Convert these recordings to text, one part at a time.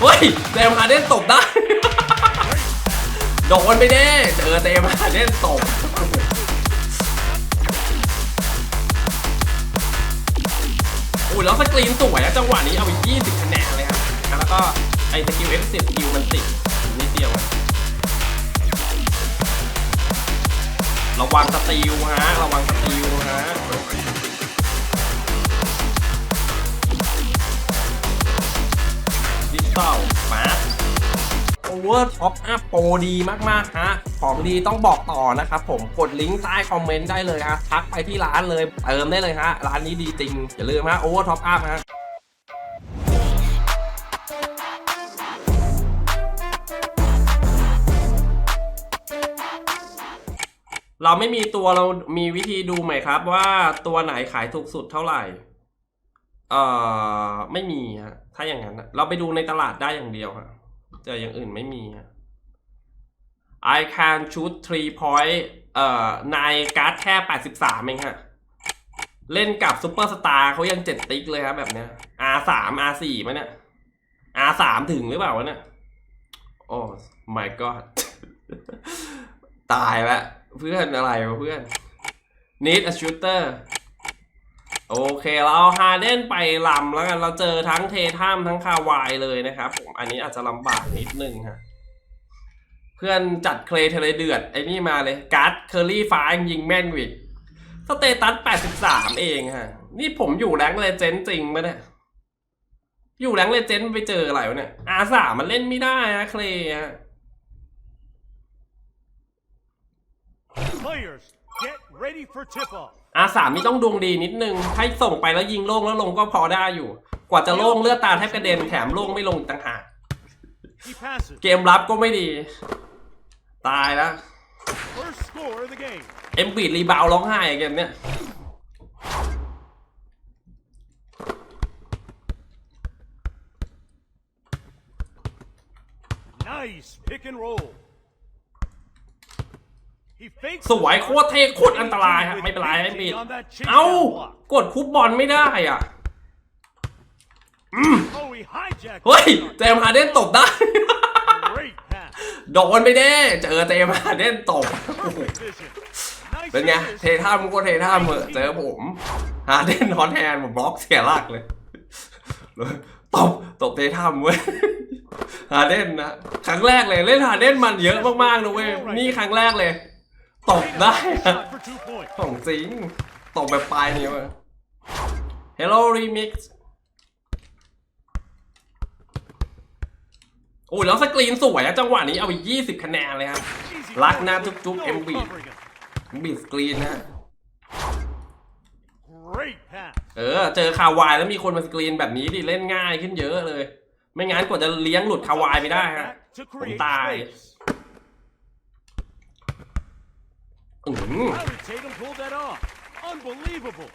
เฮ้ยเตมฮาเดนตบได้โดนไปแน่เจอเตมฮาเดนตบอุ้ยแล้วสกรีนสวยอะจังหวะนี้เอาไป20คะแนนเลยครับแล้วก็ไอ้สกิล F10 สกิลมันติดนิดเดียวระวังสติลฮะระวังสติลฮะ วอร์ท็อปอัพโปรดีมากๆฮะของดีต้องบอกต่อนะครับผมกดลิงก์ใต้คอมเมนต์ได้เลยฮะทักไปที่ร้านเลยเติมได้เลยฮะร้านนี้ดีจริง อย่าลืมฮะโอเวอร์ท็อปอัพฮะเราไม่มีตัวเรามีวิธีดูไหมครับ ว่าตัวไหนขายถูกสุดเท่าไหร่ เอ่อ ไม่มีฮะ ถ้าอย่างนั้นเราไปดูในตลาดได้อย่างเดียวฮะ เจออย่างอื่นไม่มี I can shoot three point เอ่อนายการ์ดแค่ 83 เองฮะ เล่นกับซูเปอร์สตาร์เขายังเจ็ดติ๊กเลยครับแบบเนี้ย R3 R4 มั้ยเนี่ย R3 ถึงหรือเปล่าวะเนี่ยโอ้ my god ตายละเพื่อนอะไรวะเพื่อน need a shooter โอเคเราเอาฮาเดนไปลำแล้วกันเราเจอทั้งเททัมทั้งคาวายเลยนะครับผมอันนี้อาจจะลำบากนิดนึงฮะเพื่อนจัดเคลย์เทเลเดือดไอ้นี่มาเลยการ์ดเคอรี่ฟ้ายังยิงแม่นวิกสเตตัส 83 เองฮะนี่ผมอยู่แรงเลเจนจริงปะเนี่ยอยู่แรงเลเจนไปเจออะไรวะเนี่ย R3 มันเล่นไม่ได้ฮะเคลย์ฮะ ready for tip-off. อาสามนี่ต้องดวงดีนิดนึง ให้ส่งไปแล้วยิงโล่งแล้วลงก็พอได้อยู่ กว่าจะโล่งเลือดตาแทบกระเด็นแถมโล่งไม่ลงอีกต่างหาก He passes. เกมรับก็ไม่ดี ตายแล้ว First score of the game. เอ็มบีดรีบาวด์ร้องไห้อะเกมเนี้ย Nice pick and roll. He fakes สวยโคตรเท่โคตรอันตรายฮะไม่เป็นไรเอ็มบีดเอ้ากดคุบบอลไม่ได้อะ Oh, he hijacked. เฮ้ยเจมส์ฮาร์เดนตบได้ Great pass. โดนไปแน่เจอเจมส์ฮาร์เดนตบ Perfect vision. Nice เป็นไง assist. เทท่ามก็เทท่ามเหอะเจอผมฮาร์เดนฮอนแฮนผมบล็อกเสียหลักเลยตบตบเทท่ามเว้ยฮาร์เดนนะครั้งแรกเลยเล่นฮาร์เดนมันเยอะมากๆนะเว้ยนี่ครั้งแรกเลย ตบได้นะของจริงตบแบบปลายนิ้วอะ Hello Remix โอ้ยแล้วสกรีนสวยอะจังหวะนี้เอาไป20 คะแนนเลยครับรัก pass. นะจุ๊บๆ No MB covering him. บิดสกรีนนะเออ เจอคาวายแล้วมีคนมาสกรีนแบบนี้ดิเล่นง่ายขึ้นเยอะเลย ไม่งั้นกว่าจะเลี้ยงหลุดคาวายไปได้ฮะผมตาย space. อืม How did Tatum pull that off? Unbelievable.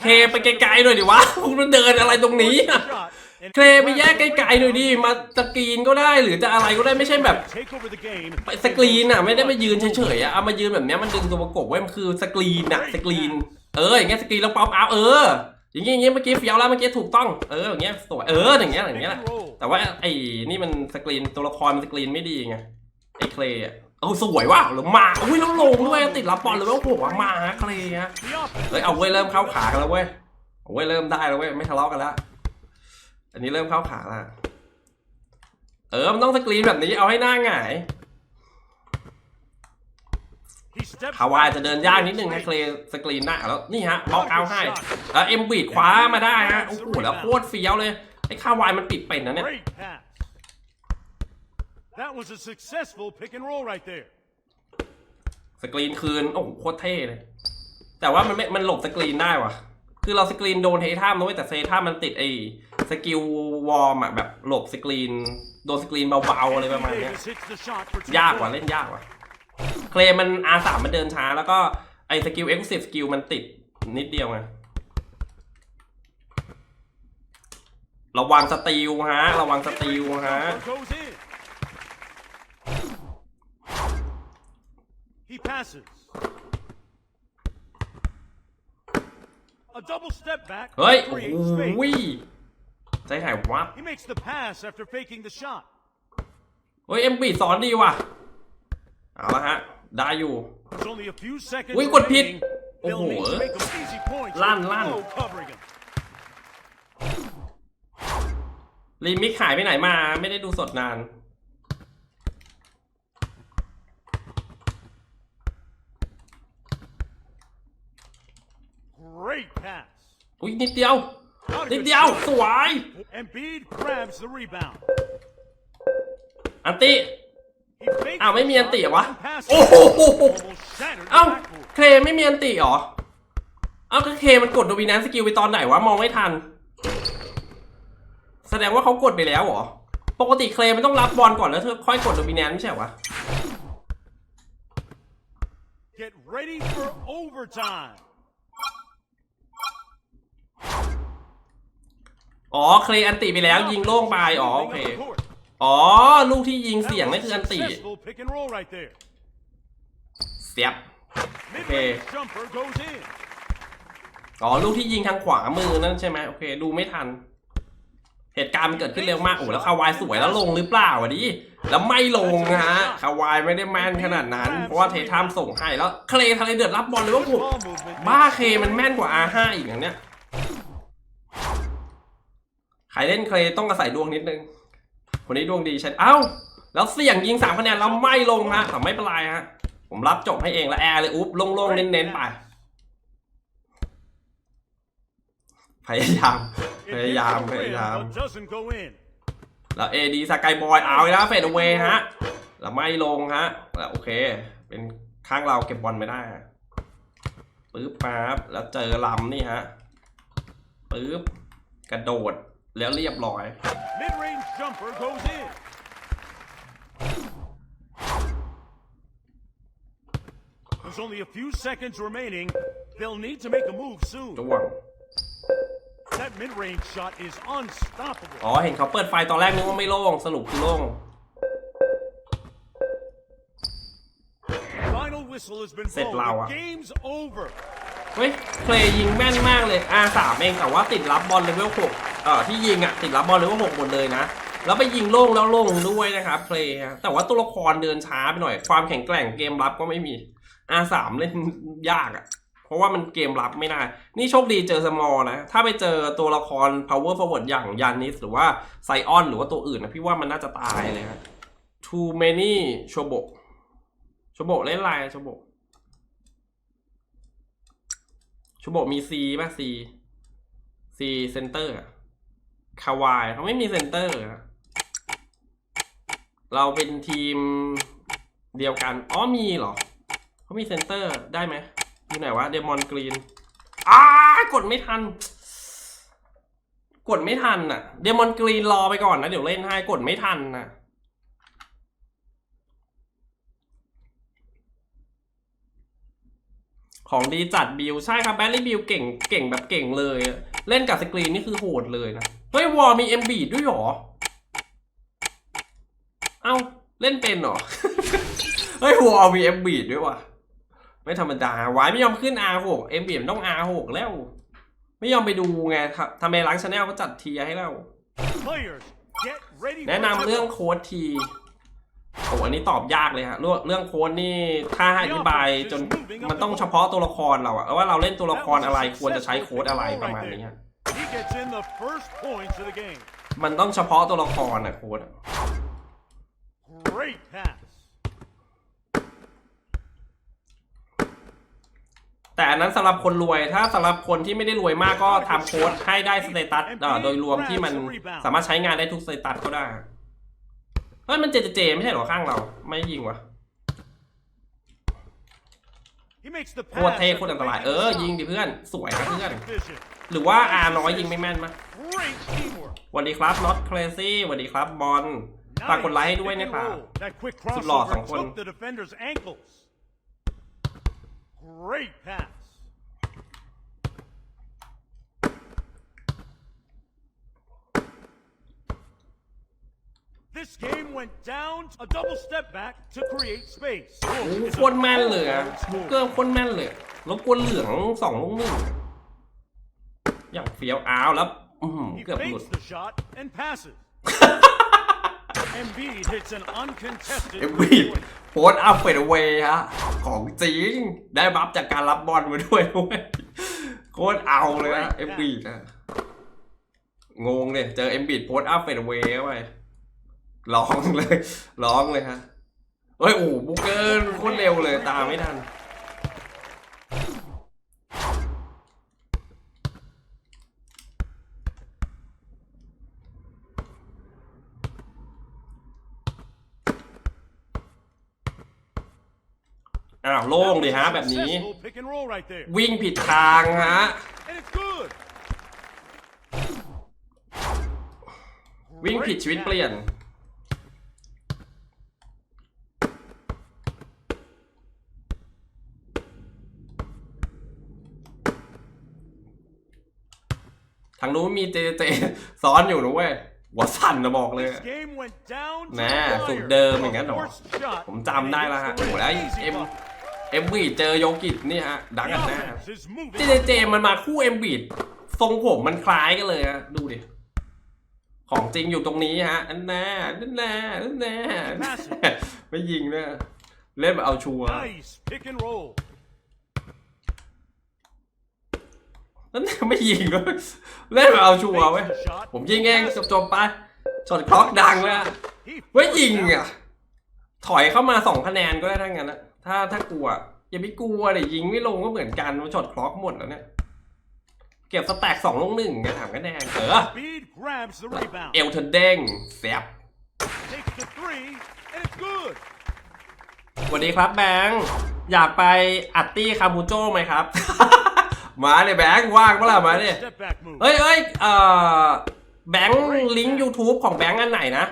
เคไปไกลๆหน่อยดิวะพวกมันเดินอะไรตรงนี้อะ เคลไปแยกไกลๆหน่อยดิมาสกรีนก็ได้หรือจะอะไรก็ได้ไม่ใช่แบบไปสกรีนอะไม่ได้มายืนเฉยๆอะเอามายืนแบบเนี้ยมันดึงตัวประกบไว้มันคือสกรีนอะสกรีน เอออย่างเงี้ยสกรีนแล้วป๊อปอัพเออ อย่างเงี้ยอย่างเงี้ยเมื่อกี้เฟี้ยวแล้วเมื่อกี้ถูกต้องเอออย่างเงี้ยสวยเอออย่างเงี้ยอย่างเงี้ยแหละแต่ว่าไอ้นี่มันสกรีนตัวละครมันสกรีนไม่ดีไงไอ้เคลย์อะเออสวยว่ะหรือมาอุ้ยแล้วลงด้วยติดรับบอลเลยว่าโอ้โหมาเคลย์ฮะเฮ้ยเอาเว้ยเริ่มเข้าขากันแล้วเว้ยเอาเว้ยเริ่มได้แล้วเว้ยไม่ทะเลาะกันแล้ว อันนี้เริ่มเข้าขาแล้วเออ มันต้องสกรีนแบบนี้เอาให้หน้าหงาย He steps ฮาวาย back จะเดิน to ยาก create นิดนึงนะ space. เคลสกรีนหน้าแล้วนี่ฮะบล็อกเอาให้แล้วเอ็มบีดคว้ามาได้ฮะโอ้โหแล้วโคตรเฟี้ยวเลยไอ้ข้าวายมันปิดเป็นนะเนี่ย Great pass. That was a successful pick and roll right there. สกรีนคืน โอ้โหโคตรเท่เลย แต่ว่ามันไม่มันหลบสกรีนได้ว่ะ คือเราสกรีนโดนเทท่ามนะเว้ยแต่เซท่ามันติดไอ้สกิลวอร์มอะแบบหลบสกรีน โดนสกรีนเบาๆอะไรประมาณเนี้ยยากกว่าเล่นยากกว่า เคลมัน R3 มันเดินช้า แล้วก็ไอ้สกิล Exclusive สกิลมันติดนิดเดียวไงระวังสตีลฮะ ระวังสตีลฮะ He passes. A double step back เฮ้ย โอ้ creates โห space. ใจหายวับ He makes the pass after faking the shot. เฮ้ยเอ็มบีสอนดีว่ะ เอาละฮะ ได้อยู่ There's only a few seconds อุ๊ยกดผิด remaining. โอ้ They'll โห need to make them easy points. Lan, with lan. no covering him. รีมิกหายไปไหนมา ไม่ได้ดูสดนาน Great pass. อุ้ยนิดเดียว Not a นิด good เดียว shot. สวย Embiid grabs the rebound. อันติ He fakes อ้าวไม่ the มีอัน shot ติเหรอวะ and passes. โอ้โห Almost shattered the เอ้า backboard. เคลไม่มีอันติเหรอ เอ้าก็เคมันกดโดมิน n นสกิลไปตอนไหนวะ มองไม่ทัน แสดงว่าเขากดไปแล้วเหรอ ปกติเคลมันต้องรับบอลก่อนแล้วเธอค่อยกดโดมิน n นไม่ใช่เหรอวะ Get ready for overtime. อ๋อเคลอันติไปแล้วยิงโล่งไปอ๋อโอเค Moving up the court. อ๋อ ลูกที่ยิงเสียง That นั่น was คืออันติ successful pick and roll right there. เสียบ Mid-range jumper goes in. อ๋อลูกที่ยิงทางขวามือนั่นใช่ไหมโอเค ดูไม่ทัน เหตุการณ์มันเกิดขึ้นเร็วมากโอ้แล้วคาวายสวยแล้วลงหรือเปล่าวะดิแล้วไม่ลงนะฮะคาวายไม่ได้แม่นขนาดนั้น เพราะว่าเททัมส่งให้แล้ว เคลทะเลเดือดรับบอลเลยว่าผม Ball movement บ้า makes เคมันแม่นกว่า R5 อีกอย่างเนี้ยใครเล่นเคลต้องอาศัยดวงนิดนึงคนนี้ดวงดีใช่เอ้า แล้วเสี่ยงยิงสามคะแนนแล้วไม่ลงฮะแต่ไม่เป็นไรฮะผมรับจบให้เองแล้วแอร์เลยอุ๊บโล่งๆเน้นๆไปพยายามพยายามพยายามแล้วเอดีสกายบอยเอาแล้วเฟดเวย์ฮะแล้วไม่ลงฮะแล้วโอเค เป็นข้างเราเก็บบอลไม่ได้ปึ๊บปั๊บแล้วเจอลำนี่ฮะปึ๊บกระโดด แล้วเรียบร้อย Mid-range jumper goes in. There's only a few seconds remaining. They'll need to make a move soon. จ้วง That mid-range shot is unstoppable. อ๋อ เห็นเขาเปิดไฟตอนแรกนึกว่าไม่โล่ง สรุปคือโล่ง Final whistle has been เสร็จ blown. เราอะ The game's over. เฮ้ยเพลย์ยิงแม่นมากเลย R3 เองแต่ว่าติดรับบอลเลเวล6 เอ่อที่ยิงอะติดรับบอลเลเวล6หกหมดเลยนะ แล้วไปยิงโล่งแล้วลงด้วยนะครับเพลย์แต่ว่าตัวละครเดินช้าไปหน่อย ความแข็งแกร่งเกมรับก็ไม่มี R3 เล่นยากอะเพราะว่ามันเกมรับไม่ได้ นี่โชคดีเจอสมอลนะ ถ้าไปเจอตัวละคร power forward อย่างยานิสหรือว่าไซออนหรือว่าตัวอื่นนะพี่ว่ามันน่าจะตายเลยฮะ too many โชโบโชโบเล่นอะไรโชโบชูโบมีซีป่ะซีซีเซนเตอร์ คาวายเขาไม่มีเซนเตอร์ เราเป็นทีมเดียวกัน อ๋อมีเหรอ เขามีเซนเตอร์ได้ไหมอยู่ไหนวะเดมอนกรีนอ้ากดไม่ทัน กดไม่ทันอะ เดมอนกรีนรอไปก่อนนะ เดี๋ยวเล่นให้กดไม่ทันน่ะของดีจัดบิลใช่ครับแบลลี่บิลเก่งเก่งแบบเก่งเลย เล่นกับสกรีนนี่คือโหดเลยนะ ฮ้ยวอลมีเอ็มบีด้วยเหรอ เอ้า เล่นเป็นเหรอ เฮ้ยวอลมีเอ็มบีด้วยว่ะ ไม่ธรรมดาวายไม่ยอมขึ้น R6 เอ็มบีมันต้อง R6 แล้ว ไม่ยอมไปดูไงทำทำไมล้างชาแนลก็จัดเทียร์ให้เรา Players, get ready แนะนำ for เรื่องโค้ดทีโอ้อันนี้ตอบยากเลยฮะเรื่องเรื่องโค้ดนี่ถ้าให้อธิบายจนมันต้องเฉพาะตัวละครเราอะว่าเราเล่นตัวละครอะไรควรจะใช้โค้ดอะไรประมาณนี้ฮะ He gets in the first points of the game. มันต้องเฉพาะตัวละครอะโค้ดอะ Great pass. แต่อันนั้นสำหรับคนรวยถ้าสำหรับคนที่ไม่ได้รวยมากก็ทำโค้ดให้ได้สเตตัสเอ่อโดยรวมที่มันสามารถใช้งานได้ทุกสเตตัสก็ได้เฮ้ยมันเจเจเจไม่ใช่เหรอข้างเรา ไม่ยิงวะ He makes the โค pass. ตรเท่โคตร after อันตราย faking เอ the อ shot. ยิงดิเพื่อนสวยนะเพื่อน Perfect vision. หรือว่า R น้อยยิงไม่แม่นมะ Great teamwork. สวัสดีครับ not crazy สวัสดีครับบอลฝากกดไลค์ให้ด้วย Nice นะ pick ค and รับ roll. That quick สุดหล่อสอง crossover คน took the defender's ankles. Great pass. This game went down, a double step back to create space. โอ้โหโคตรแม่นเลยอะเกอร์โคตรแม่นเลยแล้วกวนเหลืองสองลูกหนึ่ง อย่างเฟี้ยวอ้าวแล้วอื้อหือ He เกือบหลุด fakes the shot and passes. Embiid hits an uncontested เอ็มบีด three-pointer. โพสอัพเฟดเวย์ฮะ ของจริง ได้บัฟจากการรับบอลมาด้วยเว้ยโคตรเอาเลยนะเอ็มบีดอะงงเลยเจอเอ็มบีดโพสอัพเฟดเวย์เข้าไปร้องเลย ร้องเลยฮะเฮ้ย โอ้โหบุกเกอร์โคตรเร็วเลยตามไม่ทัน อ้าวโล่งดิฮะแบบนี้ Successful pick and roll right there. วิ่งผิดทางฮะ And it's good. วิ่งผิดชีวิตเปลี่ยน ทางนู้นมีเจเจซ้อนอยู่นะเว้ยหัวสั่นนะบอกเลย This game went down to แน่ the สูตร wire. เดิมอย่างนั้นเหรอ Forced shot. ผมจำได้แล้วฮะ And โอ้โห it's แล้ว an easy เอ็ม bucket. เอ็มบีดเจอโยกิดนี่ฮะดัง The กันแน่ offense is moving. เจเจเจมันมาคู่เอ็มบีดทรงผมมันคล้ายกันเลยฮะดูดิของจริงอยู่ตรงนี้ฮะอันแน่อันแน่อันแน่ไม่ยิงด้วยเล่นแบบเอาชัวร์ Nice pick and roll. นั่นไม่ยิงด้วยเล่นแบบเอาชัวร์เว้ยผมยิงเองจบๆไปช็อตคล็อกดังแล้ว He เว้ย forced ยิง it out. อะถอยเข้ามาสองคะแนนก็ได้ทั้งนั้นนะ ถ้าถ้ากลัว อย่าไปกลัวเลยยิงไม่ลงก็เหมือนกันมันช็อตคล็อกหมดแล้วเนี่ย เก็บสแต็กสองลงหนึ่งไงถามคะแนนเออ Embiid grabs the rebound. เอลเทนเด้งแซบ Takes the three, and it's good. สวัสดีครับแบงค์อยากไปอัตตี้คามูโจ้ไหมครับ มาเนี่ยแบงค์ว่างเมื่อไหร่มาเนี่ย Step back move. เอ้ยเอ้ยเอ่อแบงค์ลิงก์ YouTube ของแบงค์อันไหนนะ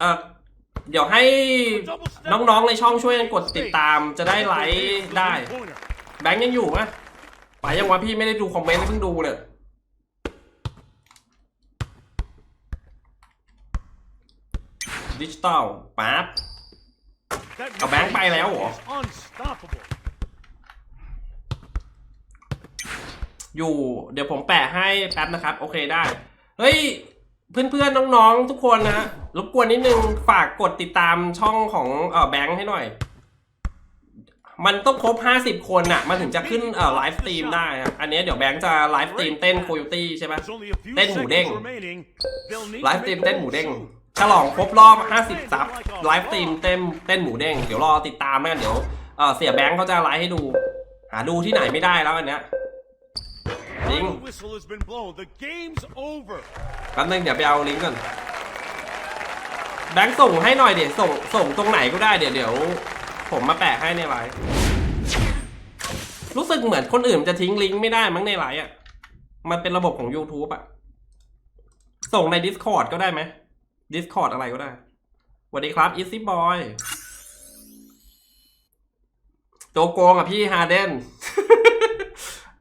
เออ เดี๋ยวให้น้องๆในช่องช่วยกันกดติดตามจะได้ไลค์ได้ แบงค์ยังอยู่ไหมไปยังวะพี่ไม่ได้ดูคอมเมนต์เพิ่งดูเลยดิจิตอลปั๊บ That Ở bán bay léo mid-range hả? is Unstoppable. อยู่เดี๋ยวผมแปะให้แป๊บนะครับ โอเคได้ เฮ้ย เพื่อนๆ น้องๆ ทุกคนนะรบกวนนิดนึงฝากกดติดตามช่องของเออแบงค์ให้หน่อย มันต้องครบ 50 คนน่ะ มันถึงจะขึ้นเอ่อไลฟ์สตรีมได้อะอันนี้เดี๋ยวแบงค์จะไลฟ์สตรีมเต้นโคโยตี้ใช่ไหม There's only a few Tên hủ đen. seconds remaining. They'll need ไลฟ์สตรีมเต้นหมูเด้งฉลองครบรอบ 50 ซับไลฟ์สตรีมเต้นเต้นหมูเด้งเดี๋ยวรอติดตามนะเดี๋ยวเออเสียแบงค์เขาจะไลฟ์ให้ดู หาดูที่ไหนไม่ได้แล้วอันเนี้ย จริง The whistle has been blown. The game's over. แป๊บนึงเดี๋ยวไปเอาลิงก์ก่อน แบงค์ส่งให้หน่อยเดี๋ยวส่งส่งตรงไหนก็ได้เดี๋ยวเดี๋ยวผมมาแปะให้ในไลฟ์รู้สึกเหมือนคนอื่นจะทิ้งลิงก์ไม่ได้มั้งในไลฟ์อะ มันเป็นระบบของ YouTube อะ ส่งใน Discord ก็ได้ไหม Discord อะไรก็ได้สวัสดีครับ Easy Boy ตัวโกงอะพี่ฮาเดน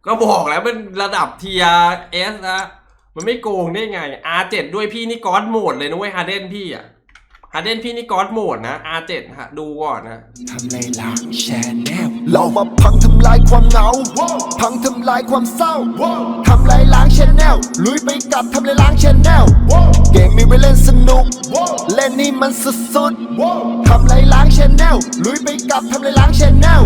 ก็บอกแล้วเป็นระดับ TRS นะ มันไม่โกงได้ไง R7 ด้วยพี่นี่ก้อนโหมดเลยนะเว้ยฮาเดนพี่อะฮาเดนพี่นี่ก้อนโหมดนะ R7 ฮะดูก่อนนะทำลายล้างแชนแนลเรามาพังทำลายความเหงา พังทำลายความเศร้าทำลายล้างชแนลลุยไปกับทำลายล้างชแนลเกมมีไว้เล่นสนุก เล่นนี่มันสุดๆทำลายล้างชแนลลุยไปกับทำลายล้างชแนล